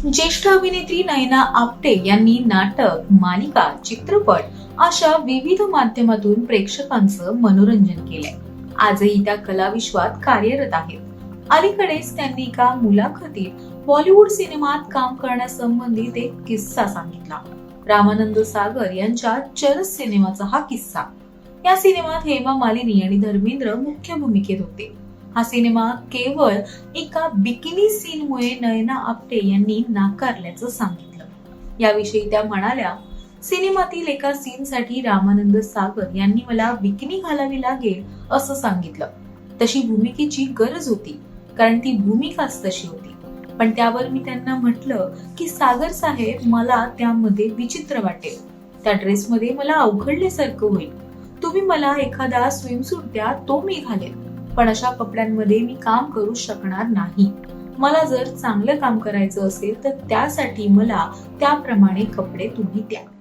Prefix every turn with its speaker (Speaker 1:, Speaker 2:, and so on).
Speaker 1: ज्येष्ठ अभिनेत्री नयना आपटे यांनी नाटक मालिका चित्रपट अशा विविध माध्यमातून प्रेक्षकांचं मनोरंजन केलंय. आजही त्या कलाविश्वात कार्यरत आहेत. अलीकडेच त्यांनी एका मुलाखतीत बॉलिवूड सिनेमात काम करण्यासंबंधित एक किस्सा सांगितला. रामानंद सागर यांच्या चरस सिनेमाचा हा किस्सा. या सिनेमात हेमा मालिनी आणि धर्मेंद्र मुख्य भूमिकेत होते. हा सिनेमा केवळ एका बिकिनी सीनमुळे नयना आपटे यांनी नाकारल्याचं सांगितलं. याविषयी त्या म्हणाल्या सिनेमातील एका सीनसाठी रामानंद सागर यांनी मला बिकिनी घालावी लागेल असं सांगितलं. तशी भूमिकेची गरज होती कारण ती भूमिकाच तशी होती. पण त्यावर मी त्यांना म्हटलं की सागर साहेब मला त्यामध्ये विचित्र वाटेल. त्या ड्रेसमध्ये मला अवघडल्यासारखं होईल. तुम्ही मला एखादा स्विमसूट द्या तो मी घालेन. पण अशा कपड्यांमध्ये मी काम करू शकणार नाही. मला जर चांगलं काम करायचं असेल तर त्यासाठी मला त्याप्रमाणे कपडे तुम्ही द्या.